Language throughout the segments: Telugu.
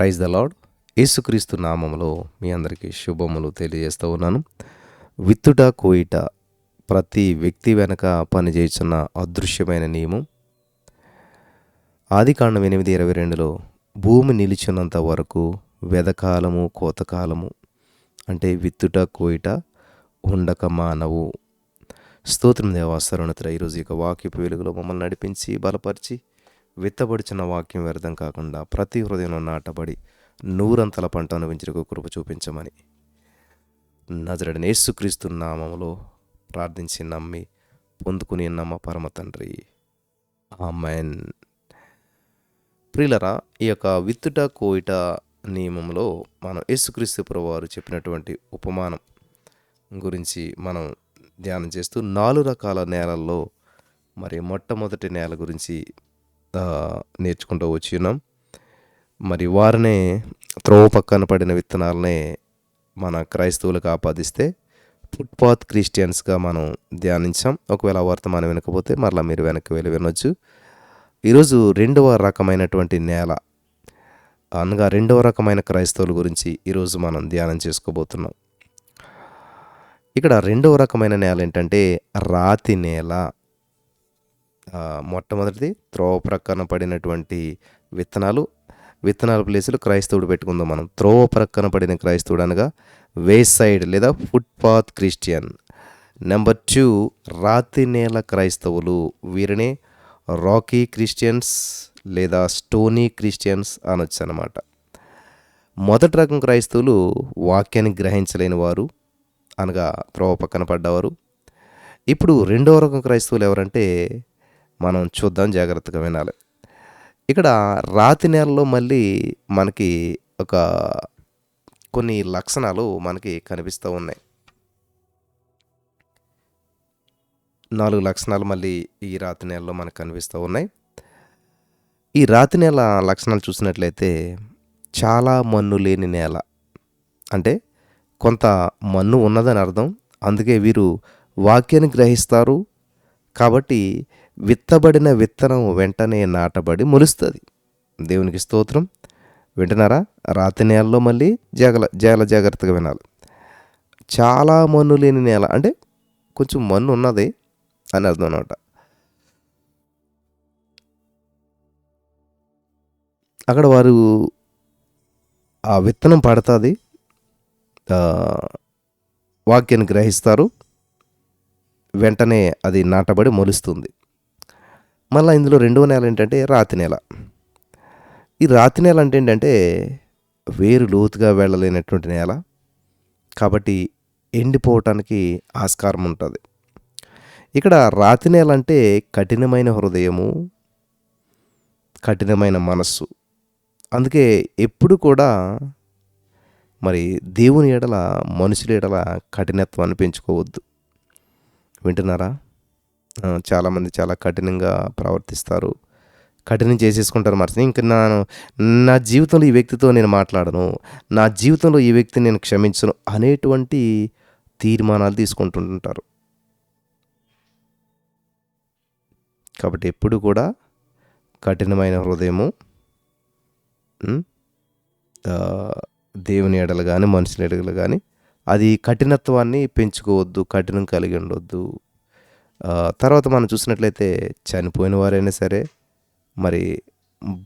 ప్రైజ్ ద లాడ్ యేసుక్రీస్తు నామంలో మీ అందరికీ శుభములు తెలియజేస్తూ ఉన్నాను. విత్తుట కోయిట ప్రతి వ్యక్తి వెనక పనిచేస్తున్న అదృశ్యమైన నియమం. ఆదికాండం ఎనిమిది ఇరవై రెండులో భూమి నిలిచినంత వరకు వెదకాలము కోతకాలము అంటే విత్తుట కోయిట ఉండక మానవు. స్తోత్రం దేవాసరణతర ఈరోజు యొక్క వాక్యపు వెలుగులో మమ్మల్ని నడిపించి బలపరిచి విత్తబడిచిన వాక్యం వ్యర్థం కాకుండా ప్రతి హృదయంలో నాటబడి నూరంతల పంట అనుభవించిన కృప చూపించమని. నజరడని యేసుక్రీస్తు నామములో ప్రార్థించి నమ్మి పొందుకుని నమ్మ పరమ తండ్రి? ఆమెన్. ప్రియులరా ఈ యొక్క విత్తుట కోయిట నియమంలో మనం యేసుక్రీస్తు ప్రభువారు చెప్పినటువంటి ఉపమానం గురించి మనం ధ్యానం చేస్తూ నాలుగు రకాల నేలల్లో మరి మొట్టమొదటి నేల గురించి నేర్చుకుంటూ వచ్చి ఉన్నాం. మరి వారినే త్రోవ పక్కన పడిన విత్తనాలనే మన క్రైస్తవులకు ఆపాదిస్తే ఫుట్పాత్ క్రిస్టియన్స్గా మనం ధ్యానించాం. ఒకవేళ వర్తమానం వినకపోతే మరలా మీరు వెనక్కి వెళ్ళి వినొచ్చు. ఈరోజు రెండవ రకమైనటువంటి నేల అనగా రెండవ రకమైన క్రైస్తవుల గురించి ఈరోజు మనం ధ్యానం చేసుకోబోతున్నాం. ఇక్కడ రెండవ రకమైన నేల ఏంటంటే రాతి నేల. మొట్టమొదటిది త్రోవ ప్రక్కన పడినటువంటి విత్తనాలు. విత్తనాల ప్లేసులు క్రైస్తవుడు పెట్టుకుందాం మనం. త్రోవ ప్రక్కన పడిన క్రైస్తవుడు అనగా వే సైడ్ లేదా ఫుట్పాత్ క్రిస్టియన్. నెంబర్ టూ రాతి నేల క్రైస్తవులు వీరిని రాకీ క్రిస్టియన్స్ లేదా స్టోనీ క్రిస్టియన్స్ అనొచ్చు అనమాట మొదటి రకం క్రైస్తవులు వాక్యాన్ని గ్రహించలేని వారు అనగా త్రోవ పక్కన పడ్డవారు. ఇప్పుడు రెండవ రకం క్రైస్తవులు ఎవరంటే మనం చూద్దాం జాగ్రత్తగా వినాలి. ఇక్కడ రాతి నేలలో మళ్ళీ మనకి ఒక కొన్ని లక్షణాలు మనకి కనిపిస్తూ ఉన్నాయి. నాలుగు లక్షణాలు మళ్ళీ ఈ రాతి నేలలో మనకు కనిపిస్తూ ఉన్నాయి. ఈ రాతి నేల లక్షణాలు చూసినట్లయితే చాలా మన్ను లేని నేల. అంటే కొంత మన్ను ఉన్నదని అర్థం. అందుకే వీరు వాక్యాన్ని గ్రహిస్తారు. కాబట్టి విత్తబడిన విత్తనం వెంటనే నాటబడి మొలుస్తుంది దేవునికి స్తోత్రం. వింటున్నారా? రాతి నేలలో మళ్ళీ జగల జగల జాగ్రత్తగా వినాలి. చాలా మన్ను లేని నేల అంటే కొంచెం మన్ను ఉన్నది అని అర్థం అనమాట అక్కడ వారు ఆ విత్తనం పడుతుంది. వాక్యాన్ని గ్రహిస్తారు. వెంటనే అది నాటబడి మొలుస్తుంది. మళ్ళీ ఇందులో రెండవ నెల ఏంటంటే రాతి నెల. ఈ రాతి నేల అంటే ఏంటంటే వేరు లోతుగా వెళ్ళలేనటువంటి నేల. కాబట్టి ఎండిపోవటానికి ఆస్కారం ఉంటుంది. ఇక్కడ రాతి నేల అంటే కఠినమైన హృదయము కఠినమైన మనస్సు. అందుకే ఎప్పుడు కూడా మరి దేవుని ఎడల మనుషుల ఎడల కఠినత్వాన్ని పెంచుకోవద్దు. వింటున్నారా? చాలామంది చాలా కఠినంగా ప్రవర్తిస్తారు. కఠినం చేసేసుకుంటారు మనసుని ఇంకా నా నా జీవితంలో ఈ వ్యక్తితో నేను మాట్లాడను నా జీవితంలో ఈ వ్యక్తిని నేను క్షమించను అనేటువంటి తీర్మానాలు తీసుకుంటుంటారు. కాబట్టి ఎప్పుడు కూడా కఠినమైన హృదయము దేవుని ఎడలు కానీ మనుషుల ఎడలు కానీ అది కఠినత్వాన్ని పెంచుకోవద్దు కఠినం కలిగి ఉండొద్దు. తర్వాత మనం చూసినట్లయితే చనిపోయిన వారైనా సరే మరి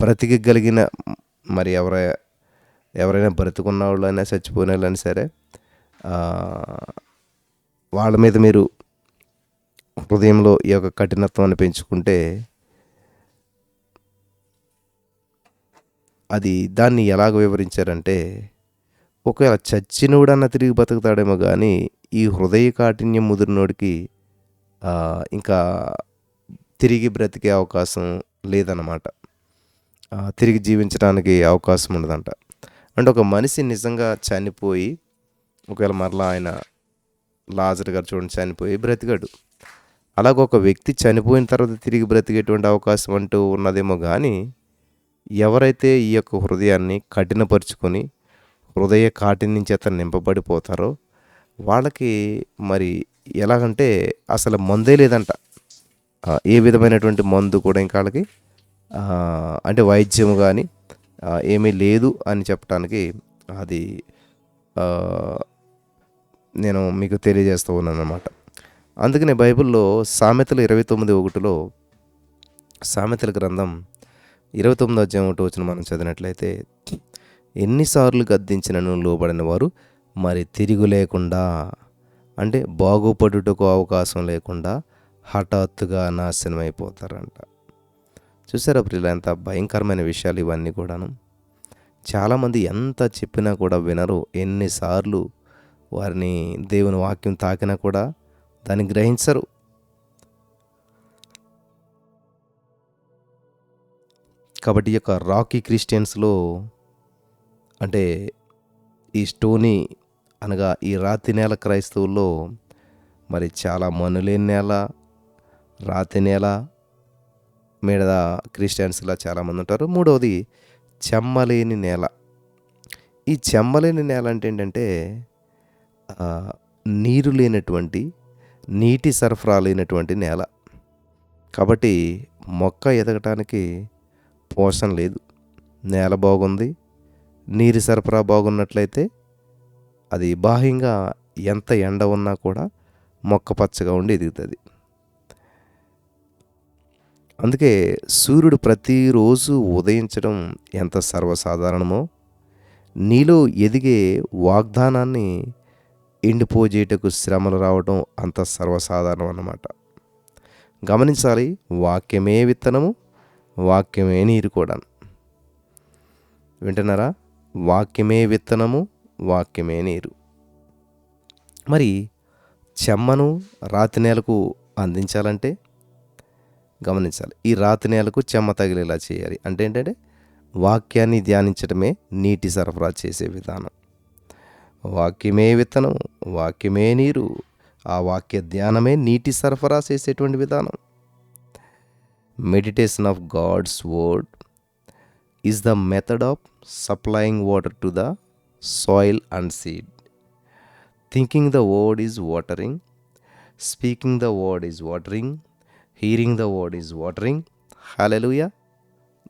బ్రతికగలిగిన మరి ఎవర ఎవరైనా బ్రతికున్న వాళ్ళైనా చచ్చిపోయిన వాళ్ళైనా సరే వాళ్ళ మీద మీరు హృదయంలో ఈ యొక్క కఠినత్వాన్ని పెంచుకుంటే అది దాన్ని ఎలాగ వివరించారంటే ఒకవేళ చచ్చినోడన్నా తిరిగి బతుకుతాడేమో కానీ ఈ హృదయ కాఠిన్యం ముదిరినోడికి ఇంకా తిరిగి బ్రతికే అవకాశం లేదన్నమాట. తిరిగి జీవించడానికి అవకాశం ఉండదంట. అంటే ఒక మనిషి నిజంగా చనిపోయి ఒకవేళ మరలా ఆయన లాజర్ గారు చూడండి చనిపోయి బ్రతికాడు. అలాగ ఒక వ్యక్తి చనిపోయిన తర్వాత తిరిగి బ్రతికేటువంటి అవకాశం అంటూ ఉన్నదేమో కానీ ఎవరైతే ఈ యొక్క హృదయాన్ని కఠినపరుచుకొని హృదయ కాఠిన్యం చేత నింపబడిపోతారో వాళ్ళకి మరి ఎలాగంటే అసలు మందే లేదంట. ఏ విధమైనటువంటి మందు కూడా ఇంకా వాళ్ళకి అంటే వైద్యము కానీ ఏమీ లేదు అని చెప్పడానికి అది నేను మీకు తెలియజేస్తూ ఉన్నాను అనమాట అందుకనే బైబిల్లో సామెతలు ఇరవై తొమ్మిది ఒకటిలో సామెతల గ్రంథం ఇరవై తొమ్మిది అధ్యాయం ఒకటి వచ్చిన మనం చదివినట్లయితే ఎన్నిసార్లు గద్దించినను లోబడిన వారు మరి తిరిగి లేకుండా అంటే బాగుపడుటకు అవకాశం లేకుండా హఠాత్తుగా నాశనం అయిపోతారంట చూసారా ప్రియుల ఎంత భయంకరమైన విషయాలు ఇవన్నీ కూడాను. చాలామంది ఎంత చెప్పినా కూడా వినరు. ఎన్నిసార్లు వారిని దేవుని వాక్యం తాకినా కూడా దాన్ని గ్రహించరు. కాబట్టి ఈ యొక్క రాకీ క్రిస్టియన్స్లో అంటే ఈ స్టోనీ అనగా ఈ రాతి నేల క్రైస్తవుల్లో మరి చాలా మనులేని నేల రాతి నేల మీద క్రిస్టియన్స్లా చాలామంది ఉంటారు. మూడవది చెమ్మలేని నేల. ఈ చెమ్మలేని నేల అంటే ఏంటంటే నీరు లేనటువంటి నీటి సరఫరా లేనటువంటి నేల. కాబట్టి మొక్క ఎదగటానికి పోషణ లేదు. నేల బాగుంది నీరు సరఫరా బాగున్నట్లయితే అది బాహ్యంగా ఎంత ఎండ ఉన్నా కూడా మొక్క పచ్చగా ఉండి ఎదుగుతుంది. అందుకే సూర్యుడు ప్రతిరోజు ఉదయించడం ఎంత సర్వసాధారణమో నీలో ఎదిగే వాగ్దానాన్ని ఎండిపోజేటకు శ్రమలు రావడం అంత సర్వసాధారణం అన్నమాట గమనించాలి వాక్యమే విత్తనము వాక్యమే నీరు కూడా. వింటున్నారా? వాక్యమే విత్తనము వాక్యమే నీరు. మరి చెమ్మను రాతి నేలకు అందించాలంటే గమనించాలి. ఈ రాతి నేలకు చెమ్మ తగిలేలా చేయాలి. అంటే ఏంటంటే వాక్యాన్ని ధ్యానించడమే నీటి సరఫరా చేసే విధానం. వాక్యమే విత్తనం వాక్యమే నీరు ఆ వాక్య ధ్యానమే నీటి సరఫరా చేసేటువంటి విధానం. Meditation of God's word is the method of supplying water to the soil and seed thinking the word is watering speaking the word is watering hearing the word is watering hallelujah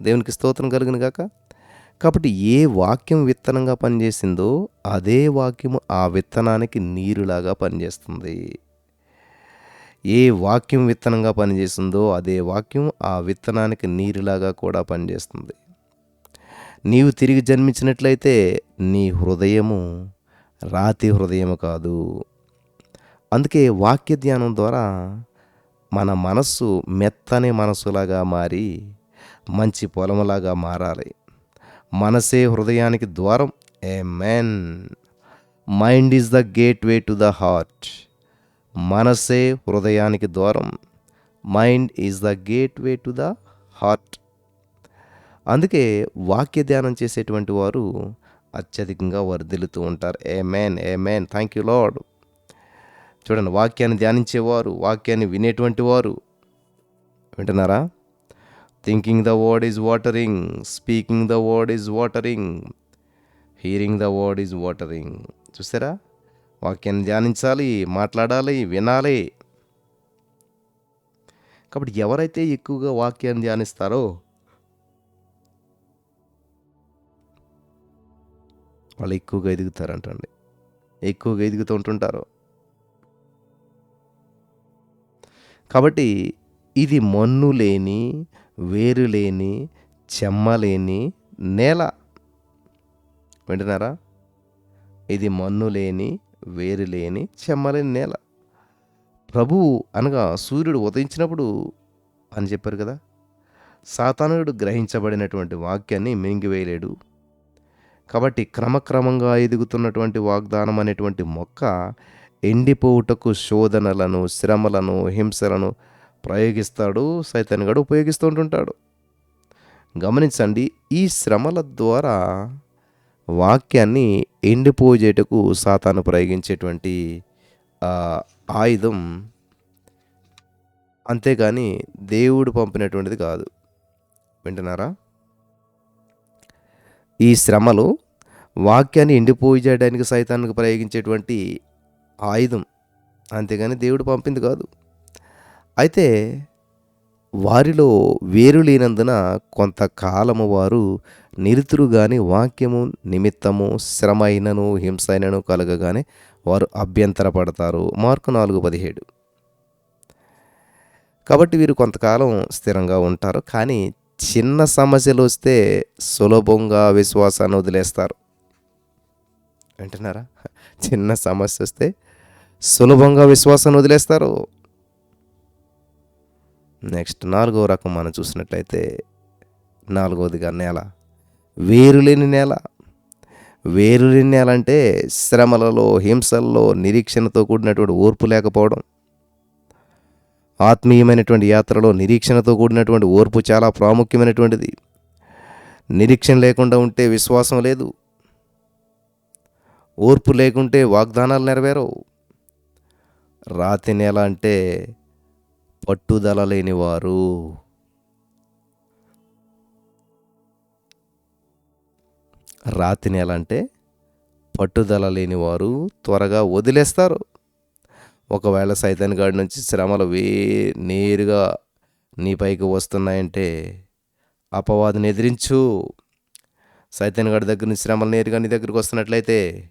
దేవునికి స్తోత్రం కలుగును గాక. కాబట్టి ఏ వాక్యం విత్తనంగా పనిచేసిందో అదే వాక్యము ఆ విత్తనానికి నీరులాగా పనిచేస్తుంది. ఏ వాక్యం విత్తనంగా పనిచేసిందో అదే వాక్యం ఆ విత్తనానికి నీరులాగా కూడా పనిచేస్తుంది. నీవు తిరిగి జన్మించినట్లయితే నీ హృదయము రాతి హృదయము కాదు. అందుకే వాక్య ధ్యానం ద్వారా మన మనస్సు మెత్తని మనసులాగా మారి మంచి పొలములాగా మారాలి. మనసే హృదయానికి ద్వారం. A man mind is the gateway to the heart మనసే హృదయానికి ద్వారం. Mind is the gateway to the heart అందుకే వాక్య ధ్యానం చేసేటువంటి వారు అత్యధికంగా వర్ధిల్లుతూ ఉంటారు. Amen amen thank you lord చూడండి వాక్యాన్ని ధ్యానించేవారు వాక్యాన్ని వినేటువంటి వారు వింటున్నారా? Thinking the word is watering speaking the word is watering hearing the word is watering చూసారా? వాక్యాన్ని ధ్యానించాలి మాట్లాడాలి వినాలి. కాబట్టి ఎవరైతే ఎక్కువగా వాక్యాన్ని ధ్యానిస్తారో వాళ్ళు ఎక్కువగా ఎదుగుతారంటండి. ఎక్కువగా ఎదుగుతూ ఉంటుంటారు. కాబట్టి ఇది మన్ను లేని వేరు లేని చెమ్మ లేని నేల. వింటున్నారా? ఇది మన్ను లేని వేరు లేని చెమ్మలేని నేల. ప్రభువు అనగా సూర్యుడు ఉదయించినప్పుడు అని చెప్పారు కదా? సాతానుడు గ్రహించబడినటువంటి వాక్యాన్ని మింగివేయలేడు. కాబట్టి క్రమక్రమంగా ఎదుగుతున్నటువంటి వాగ్దానం అనేటువంటి మొక్క ఎండిపోవుటకు శోధనలను శ్రమలను హింసలను ప్రయోగిస్తాడు సైతన్గాడు ఉపయోగిస్తూ ఉంటుంటాడు. గమనించండి ఈ శ్రమల ద్వారా వాక్యాన్ని ఎండిపోజేటకు సాతాను ప్రయోగించేటువంటి ఆయుధం అంతేగాని దేవుడు పంపినటువంటిది కాదు. వింటున్నారా? ఈ శ్రమలు వాక్యాన్ని ఎండిపోయి చేయడానికి సైతానికి ప్రయోగించేటువంటి ఆయుధం. అంతేగాని దేవుడు పంపింది కాదు. అయితే వారిలో వేరు లేనందున కొంతకాలము వారు నిరుతురుగాని వాక్యము నిమిత్తము శ్రమ అయినను హింస అయినను కలగగానే వారు అభ్యంతరపడతారు. మార్కు నాలుగు పదిహేడు. కాబట్టి వీరు కొంతకాలం స్థిరంగా ఉంటారు. కానీ చిన్న సమస్యలు వస్తే సులభంగా విశ్వాసాన్ని వదిలేస్తారు. వింటున్నారా? చిన్న సమస్య వస్తే సులభంగా విశ్వాసాన్ని వదిలేస్తారు. నెక్స్ట్ నాలుగో రకం మనం చూసినట్లయితే నాలుగవదిగా నేల. వేరులేని నేల. వేరులేని నేల అంటే శ్రమలలో హింసల్లో నిరీక్షణతో కూడినటువంటి ఓర్పు లేకపోవడం. ఆత్మీయమైనటువంటి యాత్రలో నిరీక్షణతో కూడినటువంటి ఓర్పు చాలా ప్రాముఖ్యమైనటువంటిది. నిరీక్షణ లేకుండా ఉంటే విశ్వాసం లేదు. ఓర్పు లేకుంటే వాగ్దానాలు నెరవేరవు. రాతి నెల అంటే పట్టుదల లేనివారు. రాతి నెల అంటే పట్టుదల లేనివారు త్వరగా వదిలేస్తారు. ఒకవేళ సైతాన్ గాడి నుంచి శ్రమలు వే నేరుగా నీ పైకి వస్తున్నాయంటే అపవాదిని ఎదిరించు. సైతాన్ గాడి దగ్గర నుంచి శ్రమలు నేరుగా నీ దగ్గరికి వస్తున్నట్లయితే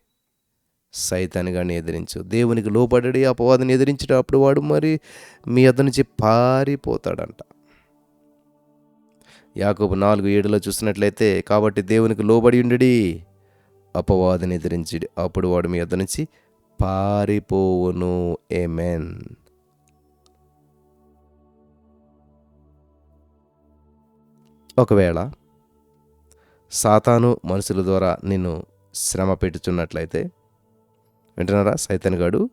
సైతాన్ గాడిని ఎదిరించు. దేవునికి లోపడి అపవాదిని ఎదిరించేటప్పుడు వాడు మరి మీ అద్ద నుంచి పారిపోతాడంట. యాకోబు నాలుగు ఏడులో చూసినట్లయితే కాబట్టి దేవునికి లోబడి ఉండడి అపవాదిని ఎదిరించి అప్పుడు వాడు మీ అద్ద నుంచి పారిపోవును. ఏమెన్? ఒకవేళ సాతాను మనుషుల ద్వారా నిన్ను శ్రమ పెట్టుచున్నట్లయితే వింటున్నారా? సైతన్ గాడు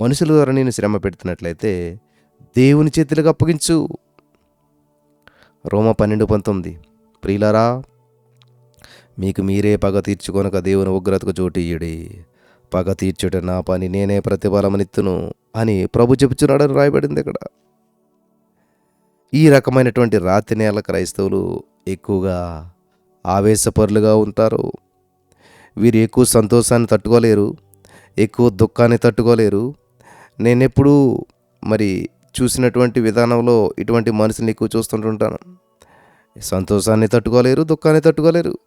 మనుషుల ద్వారా నేను శ్రమ పెడుతున్నట్లయితే దేవుని చేతులకు అప్పగించు. రోమ పన్నెండు పంతొమ్మిది. ప్రియులరా మీకు మీరే పగ తీర్చుకొనక దేవుని ఉగ్రతకు చోటియ్యుడి పగ తీర్చుట నా పని నేనే ప్రతిఫలమనిత్తును అని ప్రభు చెప్పుచున్నాడని రాయబడింది ఇక్కడ. ఈ రకమైనటువంటి రాతి నేల క్రైస్తవులు ఎక్కువగా ఆవేశపరులుగా ఉంటారు. వీరు ఎక్కువ సంతోషాన్ని తట్టుకోలేరు ఎక్కువ దుఃఖాన్ని తట్టుకోలేరు. నేను ఎప్పుడూ మరి చూసినటువంటి విధానంలో ఇటువంటి మనుషుల్ని ఎక్కువ చూస్తుంటుంటాను. సంతోషాన్ని తట్టుకోలేరు దుఃఖాన్ని తట్టుకోలేరు.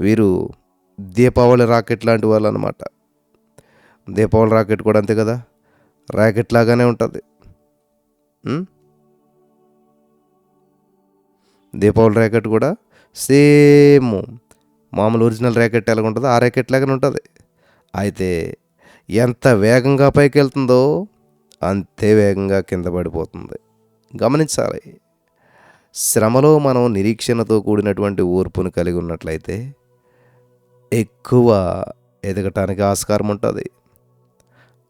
వీరు దీపావళి రాకెట్ లాంటి వాళ్ళు అనమాట దీపావళి రాకెట్ కూడా అంతే కదా? రాకెట్ లాగానే ఉంటుంది. దీపావళి ర్యాకెట్ కూడా సేమ్. మామూలు ఒరిజినల్ ర్యాకెట్ ఎలాగ ఉంటుందో ఆ ర్యాకెట్ లాగానే ఉంటుంది. అయితే ఎంత వేగంగా పైకి వెళ్తుందో అంతే వేగంగా కింద పడిపోతుంది. గమనించాలి. శ్రమలో మనం నిరీక్షణతో కూడినటువంటి ఓర్పును కలిగి ఉన్నట్లయితే ఎక్కువ ఎదగటానికి ఆస్కారం ఉంటుంది.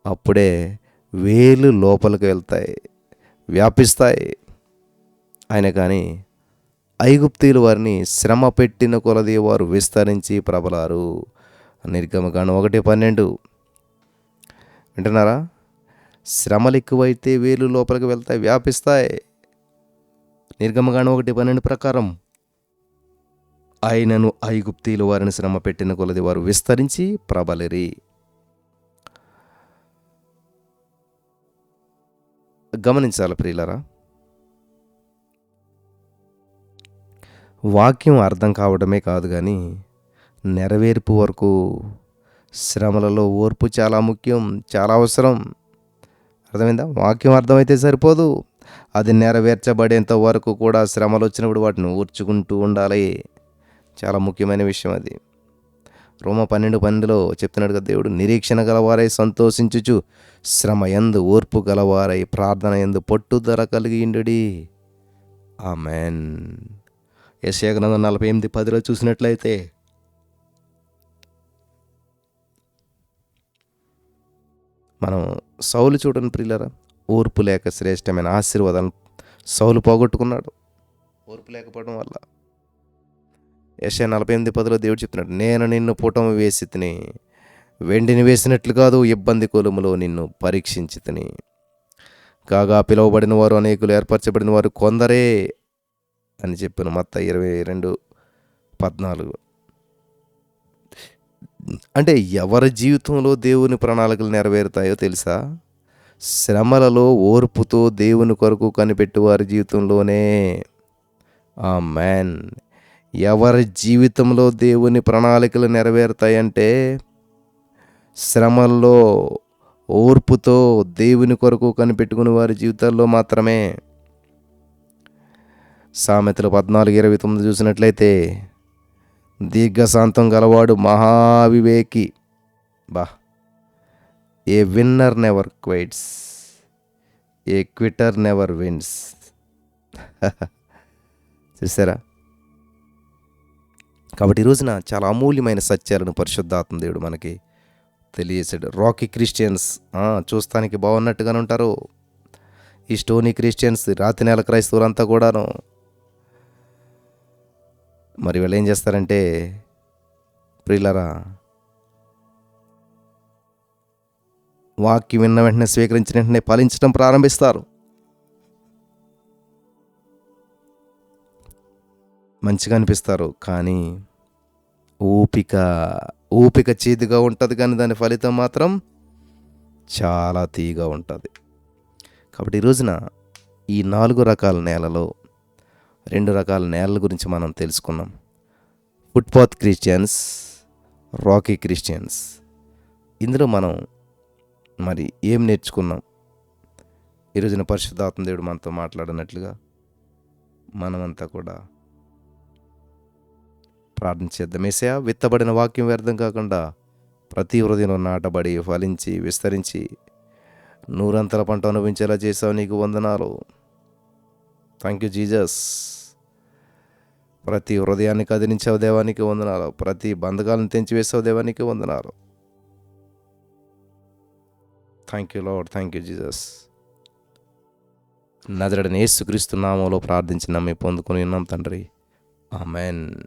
అప్పుడే వేలు లోపలికి వెళ్తాయి వ్యాపిస్తాయి. ఆయన కానీ ఐగుప్తీలు వారిని శ్రమ పెట్టిన కొలది వారు విస్తరించి ప్రబలారు. నిర్గమకాండం ఒకటి పన్నెండు. వింటున్నారా? శ్రమలు ఎక్కువైతే వేలు లోపలికి వెళ్తాయి వ్యాపిస్తాయి. నిర్గమకాండం ఒకటి పన్నెండు ప్రకారం ఆయనను ఐగుప్తీలు వారిని శ్రమ పెట్టిన కొలది వారు విస్తరించి ప్రబలిరి. గమనించాలి ప్రియులరా. వాక్యం అర్థం కావడమే కాదు కానీ నెరవేర్పు వరకు శ్రమలలో ఓర్పు చాలా ముఖ్యం చాలా అవసరం. అర్థమైందా? వాక్యం అర్థమైతే సరిపోదు. అది నెరవేర్చబడేంత వరకు కూడా శ్రమలు వచ్చినప్పుడు వాటిని ఊర్చుకుంటూ ఉండాలి. చాలా ముఖ్యమైన విషయం అది. రోమ పన్నెండు పన్నెండులో చెప్తున్నాడు కదా దేవుడు నిరీక్షణ గలవారై సంతోషించుచు శ్రమ ఎందు ఓర్పు గలవారై ప్రార్థన ఎందు పట్టుదల కలిగి ఇండుడి ఆమెన్. యెషయా గ్రంథం నలభై ఎనిమిది పదిలో చూసినట్లయితే మనం సౌలు చూడండి ప్రియులరా ఓర్పు లేక శ్రేష్టమైన ఆశీర్వాదాలను సౌలు పోగొట్టుకున్నాడు. ఓర్పు లేకపోవడం వల్ల యశ నలభై ఎనిమిది పదిలో దేవుడు చెప్తున్నాడు నేను నిన్ను పుటం వేసి తిని వెండిని వేసినట్లు కాదు ఇబ్బంది కొలుములో నిన్ను పరీక్షించి తిని. కాగా పిలువబడిన వారు అనేకులు ఏర్పరచబడిన వారు కొందరే అని చెప్పిన మత్త ఇరవై రెండు పద్నాలుగు. అంటే ఎవరి జీవితంలో దేవుని ప్రణాళికలు నెరవేరుతాయో తెలుసా? శ్రమలలో ఓర్పుతో దేవుని కొరకు కనిపెట్టు వారి జీవితంలోనే. ఆ మ్యాన్ ఎవరి జీవితంలో దేవుని ప్రణాళికలు నెరవేరుతాయంటే శ్రమల్లో ఓర్పుతో దేవుని కొరకు కనిపెట్టుకుని వారి జీవితాల్లో మాత్రమే. సామెతలు పద్నాలుగు ఇరవై తొమ్మిది చూసినట్లయితే దీర్ఘశాంతం గలవాడు మహావివేకి. బా a winner never quits a quitter never wins. చూసారా? కాబట్టి ఈ రోజున చాలా అమూల్యమైన సత్యాలను పరిశుద్ధాత్మ దేవుడు మనకి తెలియజేశాడు. రాకీ క్రిస్టియన్స్ చూస్తానికి బాగున్నట్టుగానే ఉంటారు. ఈ స్టోనీ క్రిస్టియన్స్ రాతి నెల క్రైస్తవులంతా కూడాను. మరి వీళ్ళు ఏం చేస్తారంటే ప్రియులరా వాక్యం విన్న వెంటనే స్వీకరించిన వెంటనే ఫలించడం ప్రారంభిస్తారు. మంచిగా అనిపిస్తారు. కానీ ఓపిక ఓపిక చేదుగా ఉంటుంది కానీ దాని ఫలితం మాత్రం చాలా తీగా ఉంటుంది. కాబట్టి ఈ రోజున ఈ నాలుగు రకాల నేలలో రెండు రకాల నేలల గురించి మనం తెలుసుకున్నాం. Footpath Christians rocky Christians. ఇందులో మనం మరి ఏం నేర్చుకున్నాం? ఈ రోజున పరిశుద్ధాత్మ దేవుడు మనతో మాట్లాడినట్లుగా మనమంతా కూడా ప్రార్థన చేద్దాం ఏసయా విత్తబడిన వాక్యం వ్యర్థం కాకుండా ప్రతి హృదయంలో నాటబడి ఫలించి విస్తరించి నూరంతల పంట అనుభవించేలా చేసావు నీకు వందనాలు. థ్యాంక్ యూ జీజస్ ప్రతి హృదయాన్ని కదిలించావు దేవానికి వందనాలు. ప్రతి బంధకాలను తెంచివేసావు దేవానికి వందనాలు. Thank you Lord thank you Jesus నదరడని యేసుక్రీస్తు నామంలో ప్రార్థించి నమ్మి పొందుకుని ఉన్నాం తండ్రి. ఆమెన్